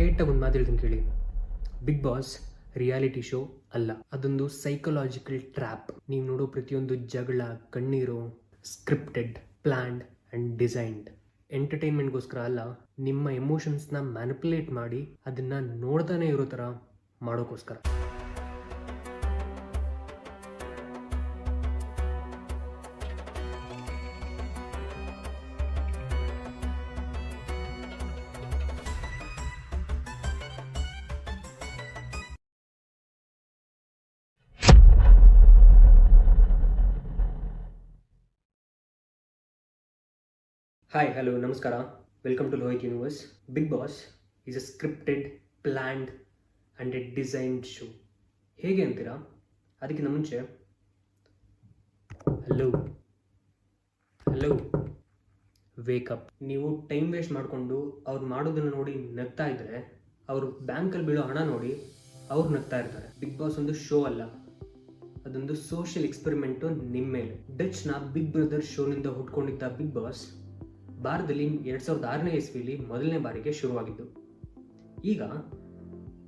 ಸ್ಟ್ರೇಟಾಗಿ ಒಂದು ಮಾತು ಹೇಳ್ತೀನಿ ಕೇಳಿ. ಬಿಗ್ ಬಾಸ್ ರಿಯಾಲಿಟಿ ಶೋ ಅಲ್ಲ. ಅದೊಂದು ಸೈಕಲಾಜಿಕಲ್ ಟ್ರ್ಯಾಪ್ ನೀವು ನೋಡೋ ಪ್ರತಿಯೊಂದು ಜಗಳ, ಕಣ್ಣೀರು ಸ್ಕ್ರಿಪ್ಟೆಡ್ ಪ್ಲ್ಯಾಂಡ್ ಆ್ಯಂಡ್ ಡಿಸೈನ್ಡ್ ಎಂಟರ್ಟೈನ್ಮೆಂಟ್ಗೋಸ್ಕರ ಅಲ್ಲ, ನಿಮ್ಮ ಎಮೋಷನ್ಸ್ನ ಮ್ಯಾನಿಪುಲೇಟ್ ಮಾಡಿ ಅದನ್ನು ನೋಡ್ತಾನೆ ಇರೋ ಥರ ಮಾಡೋಕ್ಕೋಸ್ಕರ ಹಾಯ್ ಹಲೋ ನಮಸ್ಕಾರ welcome to Lohith universe Big Boss is a scripted planned and a designed show ಹೇಗೆ ಅಂತೀರಾ? ಅದಕ್ಕಿಂತ ಮುಂಚೆ ಹಲೋ ಹಲೋ ವೇಕಪ್ ನೀವು ಟೈಮ್ ವೇಸ್ಟ್ ಮಾಡಿಕೊಂಡು ಅವ್ರು ಮಾಡೋದನ್ನು ನೋಡಿ ನಗ್ತಾ ಇದ್ದರೆ ಅವರು ಬ್ಯಾಂಕಲ್ಲಿ ಬೀಳೋ ಹಣ ನೋಡಿ ಅವ್ರು ನಗ್ತಾ ಇರ್ತಾರೆ. ಬಿಗ್ ಬಾಸ್ ಒಂದು ಶೋ ಅಲ್ಲ. ಅದೊಂದು ಸೋಷಿಯಲ್ ಎಕ್ಸ್ಪೆರಿಮೆಂಟು ನಿಮ್ಮ ಮೇಲೆ. ಡಚ್ನ ಬಿಗ್ ಬ್ರದರ್ ಶೋನಿಂದ ಹುಟ್ಕೊಂಡಿದ್ದ ಬಿಗ್ ಬಾಸ್ ಭಾರತದಲ್ಲಿ ಎರಡು ಸಾವಿರದ ಆರನೇ ಇಸ್ವಿಯಲ್ಲಿ ಮೊದಲನೇ ಬಾರಿಗೆ ಶುರುವಾಗಿದ್ದು. ಈಗ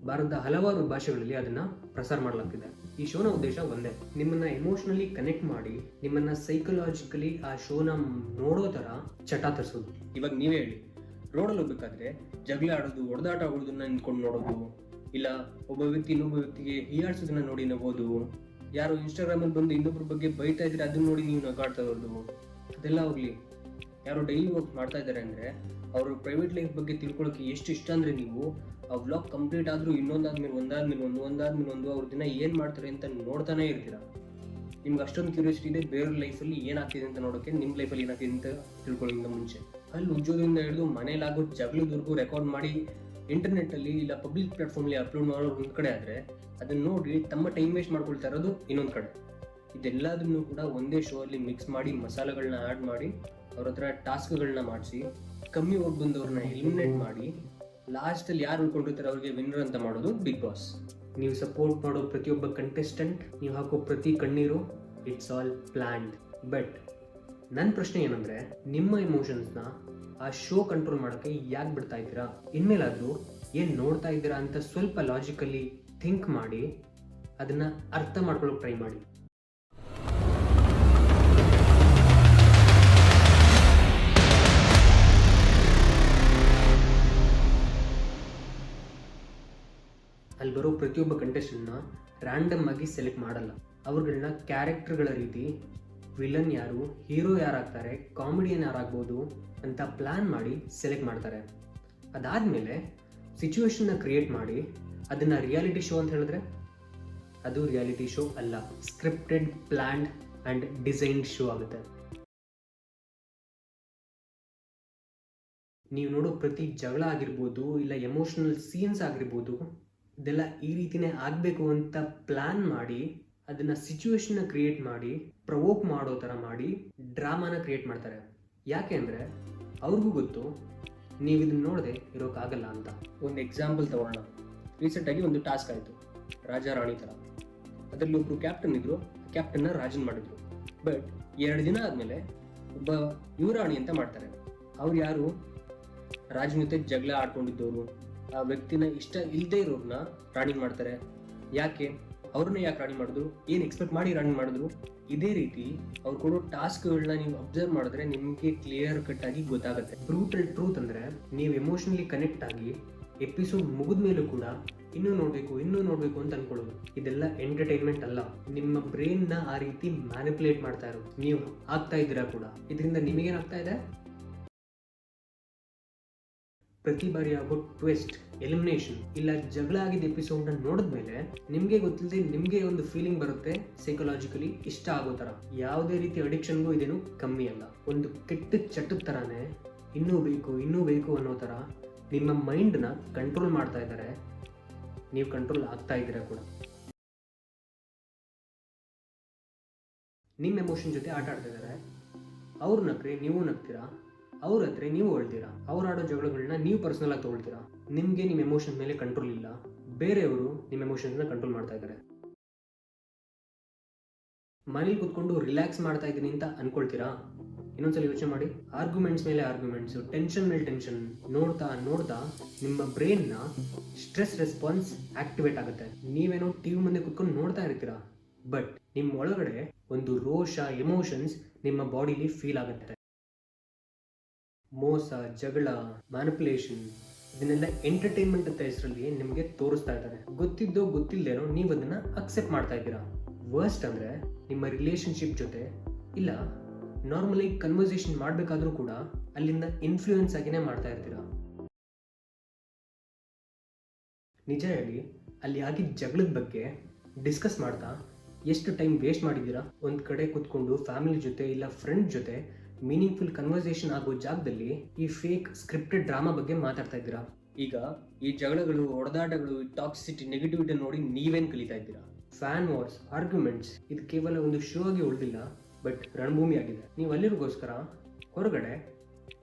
ಭಾರತದ ಹಲವಾರು ಭಾಷೆಗಳಲ್ಲಿ ಅದನ್ನ ಪ್ರಸಾರ ಮಾಡಲಾಗ್ತಿದೆ. ಈ ಶೋನ ಉದ್ದೇಶ ಒಂದೇ, ನಿಮ್ಮನ್ನ ಎಮೋಷನಲಿ ಕನೆಕ್ಟ್ ಮಾಡಿ, ನಿಮ್ಮನ್ನ ಸೈಕಲಾಜಿಕಲಿ ಆ ಶೋನ ನೋಡೋ ತರ ಚಟ ತರಿಸೋದು. ಇವಾಗ ನೀವೇ ಹೇಳಿ ರೋಡಲ್ಲಿ ಹೋಗ್ಬೇಕಾದ್ರೆ ಜಗಳ ಆಡೋದು, ಹೊಡೆದಾಟ ಆಗೋದನ್ನ ನಿಂತ್ಕೊಂಡು ನೋಡೋದು, ಇಲ್ಲ ಒಬ್ಬ ವ್ಯಕ್ತಿ ಇನ್ನೊಬ್ಬ ವ್ಯಕ್ತಿಗೆ ಹೀಯಾಡ್ಸೋದನ್ನ ನೋಡಿ ನಗೋದು, ಯಾರು ಇನ್ಸ್ಟಾಗ್ರಾಮಲ್ಲಿ ಬಂದು ಇನ್ನೊಬ್ಬರ ಬಗ್ಗೆ ಬೈತಾ ಇದ್ರೆ ಅದನ್ನ ನೋಡಿ ನೀವು ನಗಾಡ್ತಾ ಇರೋದು, ಅದೆಲ್ಲ ಹೋಗ್ಲಿ. ಯಾರು ಡೈಲಿ ವರ್ಕ್ ಮಾಡ್ತಾ ಇದ್ದಾರೆ ಅಂದ್ರೆ ಅವ್ರ ಪ್ರೈವೇಟ್ ಲೈಫ್ ಬಗ್ಗೆ ತಿಳ್ಕೊಳ್ಳೋಕೆ ಎಷ್ಟು ಇಷ್ಟ ಅಂದ್ರೆ ನೀವು ಆ ವ್ಲಾಗ್ ಕಂಪ್ಲೀಟ್ ಆದ್ರೂ ಇನ್ನೊಂದಾದ್ಮೇಲೆ ಒಂದಾದ್ಮೇಲೆ ಒಂದು ಒಂದಾದ್ಮೇಲೆ ಒಂದು, ಅವ್ರ ದಿನ ಏನು ಮಾಡ್ತಾರೆ ಅಂತ ನೋಡ್ತಾನೆ ಇರ್ತೀರ. ನಿಮ್ಗೆ ಅಷ್ಟೊಂದು ಕ್ಯೂರಿಯಾಸಿಟಿ ಇದೆ ಬೇರೆ ಲೈಫಲ್ಲಿ ಏನಾಗ್ತಿದೆ ಅಂತ ನೋಡೋಕೆ ನಿಮ್ಮ ಲೈಫಲ್ಲಿ ಏನಾಗ್ತಿದೆ ಅಂತ ತಿಳ್ಕೊಳ್ಳೋದ್ರಿಂದ ಮುಂಚೆ. ಅಲ್ಲಿ ಉದ್ಯೋಗದಿಂದ ಹಿಡಿದು ಮನೇಲಾಗೋ ಜಗಳದವರೆಗೂ ರೆಕಾರ್ಡ್ ಮಾಡಿ ಇಂಟರ್ನೆಟ್ಟಲ್ಲಿ ಇಲ್ಲ ಪಬ್ಲಿಕ್ ಪ್ಲಾಟ್ಫಾರ್ಮಲ್ಲಿ ಅಪ್ಲೋಡ್ ಮಾಡೋರು ಒಂದು ಕಡೆ ಆದರೆ ಅದನ್ನ ನೋಡಿ ತಮ್ಮ ಟೈಮ್ ವೇಸ್ಟ್ ಮಾಡ್ಕೊಳ್ತಾ ಇರೋದು ಇನ್ನೊಂದು ಕಡೆ. ಇದೆಲ್ಲದನ್ನು ಕೂಡ ಒಂದೇ ಶೋ ಅಲ್ಲಿ ಮಿಕ್ಸ್ ಮಾಡಿ ಮಸಾಲೆಗಳನ್ನ ಆ್ಯಡ್ ಮಾಡಿ ಅವ್ರ ಹತ್ರ ಟಾಸ್ಕ್ಗಳನ್ನ ಮಾಡಿಸಿ, ಕಮ್ಮಿ ಹೋಗಿ ಬಂದವ್ರನ್ನ ಎಲಿಮಿನೇಟ್ ಮಾಡಿ, ಲಾಸ್ಟಲ್ಲಿ ಯಾರು ಉಳ್ಕೊಂಡಿರ್ತಾರೆ ಅವ್ರಿಗೆ ವಿನ್ನರ್ ಅಂತ ಮಾಡೋದು ಬಿಗ್ ಬಾಸ್. ನೀವು ಸಪೋರ್ಟ್ ಮಾಡೋ ಪ್ರತಿಯೊಬ್ಬ ಕಂಟೆಸ್ಟೆಂಟ್ ನೀವು ಹಾಕೋ ಪ್ರತಿ ಕಣ್ಣೀರು ಇಟ್ಸ್ ಆಲ್ ಪ್ಲ್ಯಾಂಡ್ ಬಟ್ ನನ್ನ ಪ್ರಶ್ನೆ ಏನಂದ್ರೆ, ನಿಮ್ಮ ಎಮೋಷನ್ಸ್ನ ಆ ಶೋ ಕಂಟ್ರೋಲ್ ಮಾಡೋಕೆ ಯಾಕೆ ಬಿಡ್ತಾ ಇದ್ದೀರಾ? ಇನ್ಮೇಲಾದರೂ ಏನು ನೋಡ್ತಾ ಇದ್ದೀರಾ ಅಂತ ಸ್ವಲ್ಪ ಲಾಜಿಕಲಿ ಥಿಂಕ್ ಮಾಡಿ, ಅದನ್ನ ಅರ್ಥ ಮಾಡ್ಕೊಳ್ಳೋಕೆ ಟ್ರೈ ಮಾಡಿ. ಪ್ರತಿಯೊಬ್ಬ ಕಂಟೆಸ್ಟೆಂಟ್ನ ರ್ಯಾಂಡಮ್ ಆಗಿ ಸೆಲೆಕ್ಟ್ ಮಾಡಲ್ಲ. ಅವ್ರುಗಳನ್ನ ಕ್ಯಾರೆಕ್ಟರ್ಗಳ ರೀತಿ ವಿಲನ್ ಯಾರು ಹೀರೋ ಯಾರಾಗ್ತಾರೆ ಕಾಮಿಡಿಯನ್ ಯಾರಾಗ್ಬೋದು ಅಂತ ಪ್ಲ್ಯಾನ್ ಮಾಡಿ ಸೆಲೆಕ್ಟ್ ಮಾಡ್ತಾರೆ. ಅದಾದಮೇಲೆ ಸಿಚುವೇಶನ್ನ ಕ್ರಿಯೇಟ್ ಮಾಡಿ ಅದನ್ನು ರಿಯಾಲಿಟಿ ಶೋ ಅಂತ ಹೇಳಿದ್ರೆ? ಅದು ರಿಯಾಲಿಟಿ ಶೋ ಅಲ್ಲ scripted planned and designed show ಆಗುತ್ತೆ. ನೀವು ನೋಡೋ ಪ್ರತಿ ಜಗಳ ಆಗಿರ್ಬೋದು, ಇಲ್ಲ ಎಮೋಷನಲ್ ಸೀನ್ಸ್ ಆಗಿರ್ಬೋದು ಇದೆಲ್ಲ ಈ ರೀತಿನೇ ಆಗಬೇಕು ಅಂತ ಪ್ಲ್ಯಾನ್ ಮಾಡಿ, ಅದನ್ನ ಸಿಚುವೇಶನ್ನ ಕ್ರಿಯೇಟ್ ಮಾಡಿ ಪ್ರವೋಕ್ ಮಾಡೋ ಥರ ಮಾಡಿ ಡ್ರಾಮಾನ ಕ್ರಿಯೇಟ್ ಮಾಡ್ತಾರೆ. ಯಾಕೆ ಅಂದರೆ ಅವ್ರಿಗೂ ಗೊತ್ತು, ನೀವು ಇದನ್ನ ನೋಡದೆ ಇರೋಕ್ಕಾಗಲ್ಲ ಅಂತ. ಒಂದು ಎಕ್ಸಾಂಪಲ್ ತಗೊಳ್ಳೋಣ ರೀಸೆಂಟಾಗಿ ಒಂದು ಟಾಸ್ಕ್ ಆಯಿತು, ರಾಜ ರಾಣಿ ಥರ. ಅದರಲ್ಲಿ ಒಬ್ರು ಕ್ಯಾಪ್ಟನ್ ಇದ್ರು ಕ್ಯಾಪ್ಟನ್ನ ರಾಜನ್ ಮಾಡಿದ್ರು. ಬಟ್ ಎರಡು ದಿನ ಆದಮೇಲೆ ಒಬ್ಬ ಯುವರಾಣಿ ಅಂತ ಮಾಡ್ತಾರೆ. ಅವ್ರು ಯಾರು? ರಾಜನ ಜಗಳ ಆಡ್ಕೊಂಡಿದ್ದವರು. ಆ ವ್ಯಕ್ತಿನ ಇಷ್ಟ ಇಲ್ಲದೆ ಇರೋರ್ನ ರಾಣಿ ಮಾಡ್ತಾರೆ. ಯಾಕೆ? ಅವ್ರನ್ನ ಯಾಕೆ ರಾಣಿ ಮಾಡಿದ್ರು? ಏನು ಎಕ್ಸ್ಪೆಕ್ಟ್ ಮಾಡಿ ರಾಣಿ ಮಾಡಿದ್ರು? ಇದೇ ರೀತಿ ಅವ್ರು ಕೊಡೋ ಟಾಸ್ಕ್ಗಳನ್ನ ನೀವು ಅಬ್ಸರ್ವ್ ಮಾಡಿದ್ರೆ ನಿಮಗೆ ಕ್ಲಿಯರ್ ಕಟ್ ಆಗಿ ಗೊತ್ತಾಗುತ್ತೆ. ಅಂಡ್ ಟ್ರೂತ್ ಅಂದರೆ ನೀವು ಎಮೋಷನಲಿ ಕನೆಕ್ಟ್ ಆಗಿ ಎಪಿಸೋಡ್ ಮುಗಿದ ಮೇಲೂ ಕೂಡ ಇನ್ನೂ ನೋಡಬೇಕು ಇನ್ನೂ ನೋಡಬೇಕು ಅಂತ ಅನ್ಕೊಳ್ಳೋದು. ಇದೆಲ್ಲ ಎಂಟರ್ಟೈನ್ಮೆಂಟ್ ಅಲ್ಲ. ನಿಮ್ಮ ಬ್ರೈನ್ನ ಆ ರೀತಿ ಮ್ಯಾನಿಪುಲೇಟ್ ಮಾಡ್ತಾ ಇರೋದು. ನೀವು ಆಗ್ತಾ ಇದ್ದೀರಾ ಕೂಡ. ಇದರಿಂದ ನಿಮಗೇನಾಗ್ತಾ ಇದೆ? ಪ್ರತಿ ಬಾರಿ ಆಗೋ ಟ್ವಿಸ್ಟ್, ಎಲಿಮಿನೇಷನ್ ಇಲ್ಲ ಜಗಳ ಆಗಿದ್ದ ನೋಡಿದ ಮೇಲೆ ನಿಮಗೆ ಗೊತ್ತಿಲ್ಲದೆ ನಿಮಗೆ ಒಂದು ಫೀಲಿಂಗ್ ಬರುತ್ತೆ ಸೈಕಲಾಜಿಕಲಿ ಇಷ್ಟ ಆಗೋ ಥರ. ಯಾವುದೇ ರೀತಿ ಅಡಿಕ್ಷನ್ಗೂ ಇದೇನು ಕಮ್ಮಿ ಅಲ್ಲ. ಒಂದು ಕೆಟ್ಟ ಚಟದ ಥರನೇ ಇನ್ನೂ ಬೇಕು ಇನ್ನೂ ಬೇಕು ಅನ್ನೋ ಥರ ನಿಮ್ಮ ಮೈಂಡ್ನ ಕಂಟ್ರೋಲ್ ಮಾಡ್ತಾ ಇದ್ದಾರೆ. ನೀವು ಕಂಟ್ರೋಲ್ ಆಗ್ತಾ ಇದ್ದೀರಾ ಕೂಡ. ನಿಮ್ಮ ಎಮೋಷನ್ ಜೊತೆ ಆಟ ಆಡ್ತಾ ಇದ್ದಾರೆ. ಅವ್ರು ನಕ್ರಿ, ನೀವು ನಗ್ತೀರಾ ಅವ್ರ ಹತ್ರ ನೀವು ಹೊಳ್ತೀರಾ? ಅವ್ರು ಆಡೋ ಜಗಳಗಳನ್ನ ನೀವು ಪರ್ಸನಲ್ ಆಗಿ ತಗೊಳ್ತೀರಾ? ನಿಮಗೆ ನಿಮ್ಮ ಎಮೋಷನ್ ಮೇಲೆ ಕಂಟ್ರೋಲ್ ಇಲ್ಲ. ಬೇರೆಯವರು ನಿಮ್ಮ ಎಮೋಷನ್ಸ್ನ ಕಂಟ್ರೋಲ್ ಮಾಡ್ತಾ ಇದ್ದಾರೆ. ಮನೇಲಿ ಕುತ್ಕೊಂಡು ರಿಲ್ಯಾಕ್ಸ್ ಮಾಡ್ತಾ ಇದ್ದೀನಿ ಅಂತ ಅನ್ಕೊಳ್ತೀರಾ? ಇನ್ನೊಂದ್ಸಲ ಯೋಚನೆ ಮಾಡಿ. ಆರ್ಗ್ಯುಮೆಂಟ್ಸ್ ಮೇಲೆ ಆರ್ಗ್ಯುಮೆಂಟ್ಸ್ ಟೆನ್ಷನ್ ಮೇಲೆ ಟೆನ್ಷನ್ ನೋಡ್ತಾ ನೋಡ್ತಾ ನಿಮ್ಮ ಬ್ರೈನ್ನ ಸ್ಟ್ರೆಸ್ ರೆಸ್ಪಾನ್ಸ್ ಆಕ್ಟಿವೇಟ್ ಆಗುತ್ತೆ. ನೀವೇನೋ ಟಿವಿ ಮುಂದೆ ಕುತ್ಕೊಂಡು ನೋಡ್ತಾ ಇರ್ತೀರಾ? ಬಟ್ ನಿಮ್ಮ ಒಳಗಡೆ ಒಂದು ರೋಷ ಎಮೋಷನ್ಸ್ ನಿಮ್ಮ ಬಾಡಿಲಿ ಫೀಲ್ ಆಗುತ್ತೆ. ಮೋಸ, ಜಗಳ ಮ್ಯಾನಿಪುಲೇಷನ್ ಇದನ್ನೆಲ್ಲ ಎಂಟರ್ಟೈನ್ಮೆಂಟ್ ಅಂತ ಹೆಸರಲ್ಲಿ ನಿಮಗೆ ತೋರಿಸ್ತಾ ಇದ್ದಾರೆ. ಗೊತ್ತಿದ್ದೋ ಗೊತ್ತಿಲ್ಲದೇನೋ ನೀವು ಅದನ್ನ ಅಕ್ಸೆಪ್ಟ್ ಮಾಡ್ತಾ ಇದ್ದೀರಾ? ವರ್ಸ್ಟ್ ಅಂದ್ರೆ ನಿಮ್ಮ ರಿಲೇಶನ್ಶಿಪ್ ಜೊತೆ ಇಲ್ಲ ನಾರ್ಮಲಿ ಕನ್ವರ್ಸೇಷನ್ ಮಾಡಬೇಕಾದ್ರೂ ಕೂಡ ಅಲ್ಲಿಂದ ಇನ್ಫ್ಲೂಯೆನ್ಸ್ ಆಗಿನೇ ಮಾಡ್ತಾ ಇರ್ತೀರಾ? ನಿಜ ಹೇಳಿ, ಅಲ್ಲಿ ಆಗಿದ್ದ ಜಗಳದ ಬಗ್ಗೆ ಡಿಸ್ಕಸ್ ಮಾಡ್ತಾ ಎಷ್ಟು ಟೈಮ್ ವೇಸ್ಟ್ ಮಾಡಿದ್ದೀರಾ? ಒಂದು ಕಡೆ ಕೂತ್ಕೊಂಡು ಫ್ಯಾಮಿಲಿ ಜೊತೆ ಇಲ್ಲ ಫ್ರೆಂಡ್ ಜೊತೆ ಮೀನಿಂಗ್ಫುಲ್ ಕನ್ವರ್ಸೇಷನ್ ಆಗೋ ಜಾಗದಲ್ಲಿ ಈ ಫೇಕ್ ಸ್ಕ್ರಿಪ್ಟೆಡ್ ಡ್ರಾಮಾ ಬಗ್ಗೆ ಮಾತಾಡ್ತಾ ಇದ್ದೀರಾ? ಈಗ ಈ ಜಗಳಗಳು ಹೊಡೆದಾಟಗಳು ಟಾಕ್ಸಿಟಿ ನೆಗೆಟಿವಿಟಿ ನೋಡಿ ನೀವೇನು ಕಲಿತಾ ಇದ್ದೀರಾ? ಫ್ಯಾನ್ ವಾರ್ಸ್ ಆರ್ಗ್ಯುಮೆಂಟ್ಸ್ ಇದು ಕೇವಲ ಒಂದು ಶೋ ಆಗಿ ಉಳಿದಿಲ್ಲ ಬಟ್ ರಣಭೂಮಿ ಆಗಿದೆ. ನೀವು ಅಲ್ಲಿರೋಗೋಸ್ಕರ ಹೊರಗಡೆ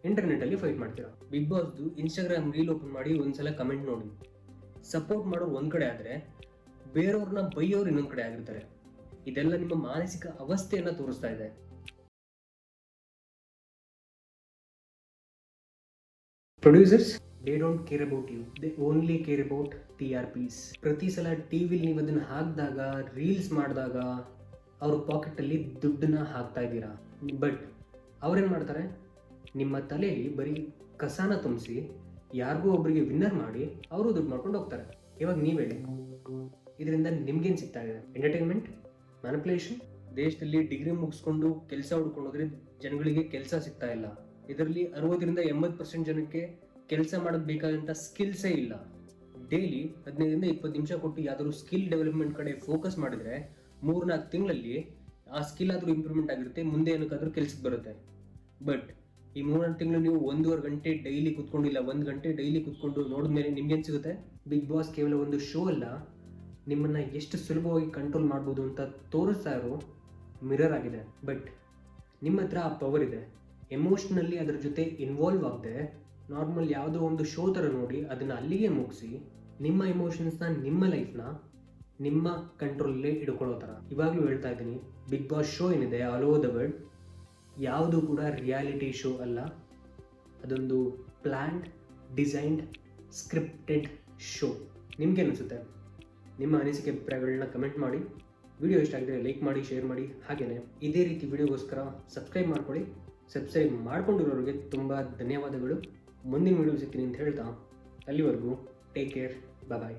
ಇಂಟರ್ನೆಟ್ ಅಲ್ಲಿ ಫೈಟ್ ಮಾಡ್ತೀರಾ? ಬಿಗ್ ಬಾಸ್ದು ಇನ್ಸ್ಟಾಗ್ರಾಮ್ ರೀಲ್ ಓಪನ್ ಮಾಡಿ ಒಂದ್ಸಲ ಕಮೆಂಟ್ ನೋಡಿ. ಸಪೋರ್ಟ್ ಮಾಡೋರು ಒಂದ್ ಕಡೆ ಆದ್ರೆ ಬೇರೆಯವ್ರನ್ನ ಬೈಯೋರು ಇನ್ನೊಂದ್ ಕಡೆ ಆಗಿರ್ತಾರೆ. ಇದೆಲ್ಲ ನಿಮ್ಮ ಮಾನಸಿಕ ಅವಸ್ಥೆಯನ್ನ ತೋರಿಸ್ತಾ ಇದೆ. Producers they don't care about you they only care about T R Ps ಪ್ರತಿ ಸಲ ಟಿ ವಿಲಿ ನೀವು ಅದನ್ನು ಹಾಕಿದಾಗ ರೀಲ್ಸ್ ಮಾಡಿದಾಗ ಅವ್ರ ಪಾಕೆಟಲ್ಲಿ ದುಡ್ಡನ್ನ ಹಾಕ್ತಾ ಇದ್ದೀರಾ? ಬಟ್ ಅವ್ರೇನು ಮಾಡ್ತಾರೆ? ನಿಮ್ಮ ತಲೆಯಲ್ಲಿ ಬರೀ ಕಸಾನ ತುಂಬಿಸಿ ಯಾರಿಗೂ ಒಬ್ಬರಿಗೆ ವಿನ್ನರ್ ಮಾಡಿ ಅವರು ದುಡ್ಡು ಮಾಡ್ಕೊಂಡು ಹೋಗ್ತಾರೆ. ಇವಾಗ ನೀವು ಹೇಳಿ. ಇದರಿಂದ ನಿಮ್ಗೇನು ಸಿಗ್ತಾ ಇದೆ? ಎಂಟರ್ಟೈನ್ಮೆಂಟ್ ಮ್ಯಾನಿಪುಲೇಷನ್ ದೇಶದಲ್ಲಿ ಡಿಗ್ರಿ ಮುಗಿಸ್ಕೊಂಡು ಕೆಲಸ ಹುಡ್ಕೊಂಡು ಹೋದ್ರೆ ಜನಗಳಿಗೆ ಕೆಲಸ ಸಿಗ್ತಾ ಇಲ್ಲ. ಇದರಲ್ಲಿ ಅರವತ್ತರಿಂದ ಎಂಬತ್ತು ಪರ್ಸೆಂಟ್ ಜನಕ್ಕೆ ಕೆಲಸ ಮಾಡೋದು ಬೇಕಾದಂಥ ಸ್ಕಿಲ್ಸೇ ಇಲ್ಲ. ಡೈಲಿ ಹದಿನೈದರಿಂದ ಇಪ್ಪತ್ತು ನಿಮಿಷ ಕೊಟ್ಟು ಯಾವ್ದಾದ್ರು ಸ್ಕಿಲ್ ಡೆವಲಪ್ಮೆಂಟ್ ಕಡೆ ಫೋಕಸ್ ಮಾಡಿದ್ರೆ ಮೂರ್ನಾಲ್ಕು ತಿಂಗಳಲ್ಲಿ ಆ ಸ್ಕಿಲ್ ಆದರೂ ಇಂಪ್ರೂವ್ಮೆಂಟ್ ಆಗಿರುತ್ತೆ, ಮುಂದೆ ಏನಕ್ಕಾದ್ರೂ ಕೆಲ್ಸಕ್ಕೆ ಬರುತ್ತೆ. ಬಟ್ ಈ ಮೂರ್ನಾಲ್ಕು ತಿಂಗಳು ನೀವು ಒಂದೂವರೆ ಗಂಟೆ ಡೈಲಿ ಕುತ್ಕೊಂಡಿಲ್ಲ ಒಂದು ಗಂಟೆ ಡೈಲಿ ಕುತ್ಕೊಂಡು ನೋಡಿದ್ಮೇಲೆ ನಿಮ್ಗೇನು ಸಿಗುತ್ತೆ? ಬಿಗ್ ಬಾಸ್ ಕೇವಲ ಒಂದು ಶೋ ಅಲ್ಲ, ನಿಮ್ಮನ್ನ ಎಷ್ಟು ಸುಲಭವಾಗಿ ಕಂಟ್ರೋಲ್ ಮಾಡ್ಬೋದು ಅಂತ ತೋರಿಸ್ತಾ ಇರೋ ಮಿರರ್ ಆಗಿದೆ. ಬಟ್ ನಿಮ್ಮ ಹತ್ರ ಆ ಪವರ್ ಇದೆ. ಎಮೋಷ್ನಲಿ ಅದ್ರ ಜೊತೆ ಇನ್ವಾಲ್ವ್ ಆಗದೆ ನಾರ್ಮಲ್ ಯಾವುದೋ ಒಂದು ಶೋ ಥರ ನೋಡಿ ಅದನ್ನು ಅಲ್ಲಿಗೆ ಮುಗಿಸಿ, ನಿಮ್ಮ ಎಮೋಷನ್ಸ್ನ ನಿಮ್ಮ ಲೈಫ್ನ ನಿಮ್ಮ ಕಂಟ್ರೋಲಲ್ಲೇ ಇಡ್ಕೊಳ್ಳೋ ಥರ. ಇವಾಗಲೂ ಹೇಳ್ತಾ ಇದ್ದೀನಿ ಬಿಗ್ ಬಾಸ್ ಶೋ ಏನಿದೆ ಆಲ್ ಓವರ್ ದ ವರ್ಲ್ಡ್ ಯಾವುದು ಕೂಡ ರಿಯಾಲಿಟಿ ಶೋ ಅಲ್ಲ. ಅದೊಂದು ಪ್ಲ್ಯಾಂಡ್ ಡಿಸೈನ್ಡ್ ಸ್ಕ್ರಿಪ್ಟೆಡ್ ಶೋ ನಿಮ್ಗೆ ಅನಿಸುತ್ತೆ? ನಿಮ್ಮ ಅನಿಸಿಕೆ ಅಭಿಪ್ರಾಯಗಳನ್ನ ಕಮೆಂಟ್ ಮಾಡಿ. ವಿಡಿಯೋ ಇಷ್ಟ ಆಗಿದ್ರೆ ಲೈಕ್ ಮಾಡಿ ಶೇರ್ ಮಾಡಿ. ಹಾಗೆಯೇ ಇದೇ ರೀತಿ ವಿಡಿಯೋಗೋಸ್ಕರ ಸಬ್ಸ್ಕ್ರೈಬ್ ಮಾಡ್ಕೊಳ್ಳಿ. ಸಬ್ಸ್ಕ್ರೈಬ್ ಮಾಡಿಕೊಂಡಿರೋರಿಗೆ ತುಂಬ ಧನ್ಯವಾದಗಳು. ಮುಂದಿನ ವಿಡಿಯೋ ಸಿಗ್ತೀನಿ ಅಂತ ಹೇಳ್ತಾ ಅಲ್ಲಿವರೆಗೂ ಟೇಕ್ ಕೇರ್ ಬಾಯ್